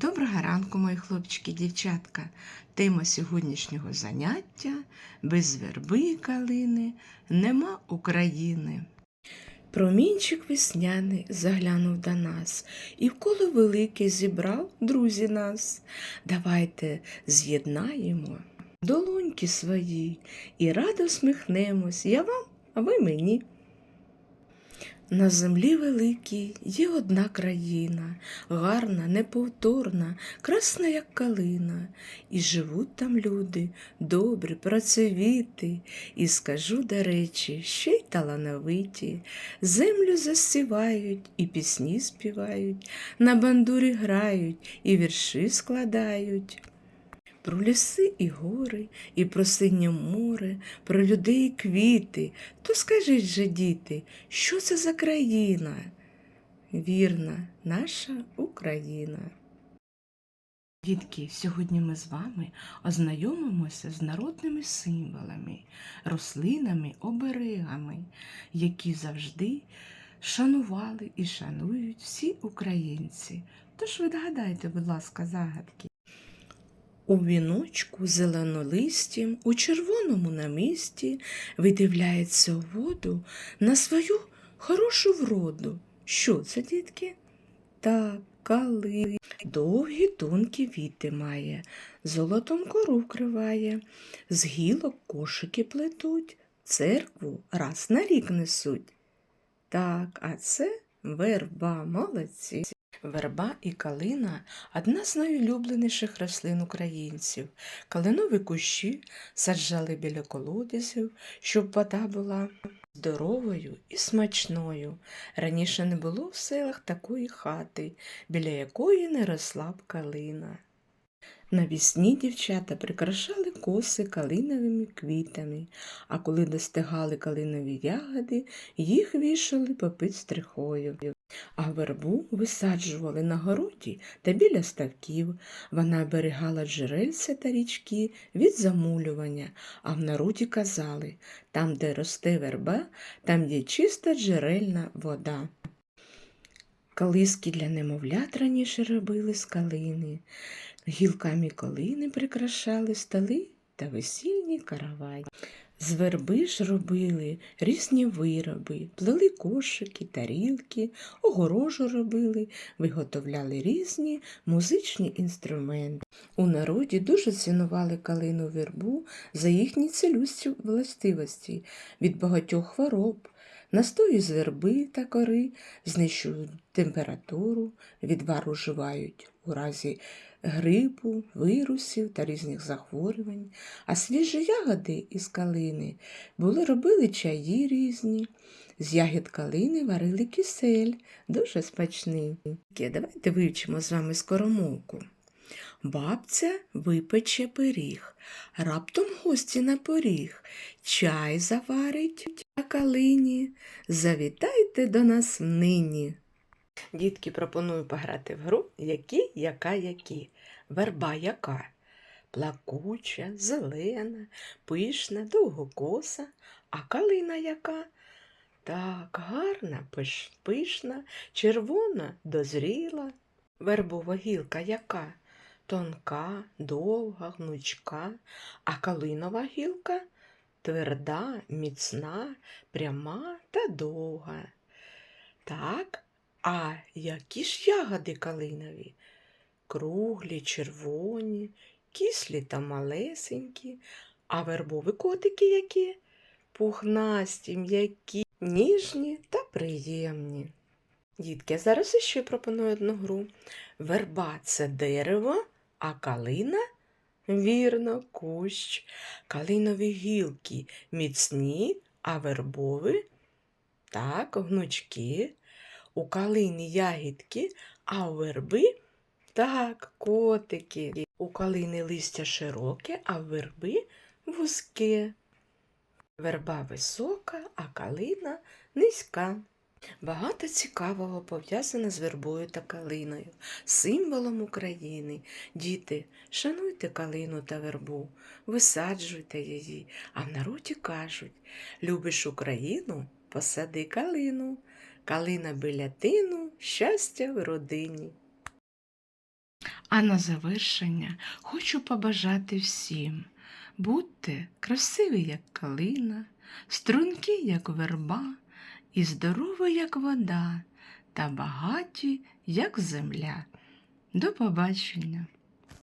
Доброго ранку, мої хлопчики дівчатка. Тема сьогоднішнього заняття без верби і калини нема України. Промінчик весняний заглянув до нас, і в коло велике зібрав друзі нас. Давайте з'єднаємо долоньки свої і радо сміхнемось. Я вам, а ви мені. На землі великій є одна країна, гарна, неповторна, красна, як калина, і живуть там люди, добрі, працьовіті, і скажу, до речі, ще й талановиті. Землю засівають, і пісні співають, на бандурі грають, і вірші складають. Про ліси і гори, і про синє море, про людей і квіти. То скажіть же, діти, що це за країна? Вірна, наша Україна. Дітки, сьогодні ми з вами ознайомимося з народними символами, рослинами, оберегами, які завжди шанували і шанують всі українці. Тож відгадайте, будь ласка, загадки. У віночку зеленолистім, у червоному намісті видивляється воду на свою хорошу вроду. Що це, дітки? Так, кали. Довгі тонкі віти має, золотом кору вкриває, з гілок кошики плетуть, церкву раз на рік несуть. Так, а це верба, молодці. Верба і калина одна з найулюбленіших рослин українців. Калинові кущі саджали біля колодязів, щоб вода була здоровою і смачною. Раніше не було в селах такої хати, біля якої не росла б калина. Навісні дівчата прикрашали коси калиновими квітами, а коли достигали калинові ягоди, їх вішали попід стрихою. А вербу висаджували на городі та біля ставків. Вона оберігала джерельця та річки від замулювання, а в народі казали там, де росте верба, там є чиста джерельна вода. Калиски для немовлят раніше робили з калини, гілками калини прикрашали столи та весільні караваї. З верби ж робили різні вироби, плели кошики, тарілки, огорожу робили, виготовляли різні музичні інструменти. У народі дуже цінували калину вербу за їхні цілющі властивості від багатьох хвороб. Настої з верби та кори знищують температуру, відвар уживають у разі грипу, вірусів та різних захворювань, а свіжі ягоди із калини були робили чаї різні. З ягід калини варили кисель, дуже смачний. Давайте вивчимо з вами скоромовку. Бабця випече пиріг, раптом гості на поріг, чай заварить на калині. Завітайте до нас нині. Дітки пропоную пограти в гру які, яка, які. Верба яка? Плакуча, зелена, пишна, довгокоса, а калина яка? Так, гарна, пиш, пишна, червона, дозріла. Вербова гілка яка? Тонка, довга, гнучка, а калинова гілка тверда, міцна, пряма та довга. Так, а які ж ягоди калинові? Круглі, червоні, кислі та малесенькі, а вербові котики які? Пухнасті, м'які, ніжні та приємні. Дітки, зараз іще пропоную одну гру. Верба це дерево, а калина вірно, кущ. Калинові гілки міцні, а вербові так, гнучки. У калини ягідки, а у верби так, котики. У калини листя широке, а в верби вузьке. Верба висока, а калина низька. Багато цікавого пов'язано з вербою та калиною, символом України. Діти, шануйте калину та вербу, висаджуйте її, а в народі кажуть любиш Україну, посади калину, калина біля тину, щастя в родині. А на завершення хочу побажати всім будьте красиві, як калина, стрункі, як верба, і здорові, як вода, та багаті, як земля. До побачення!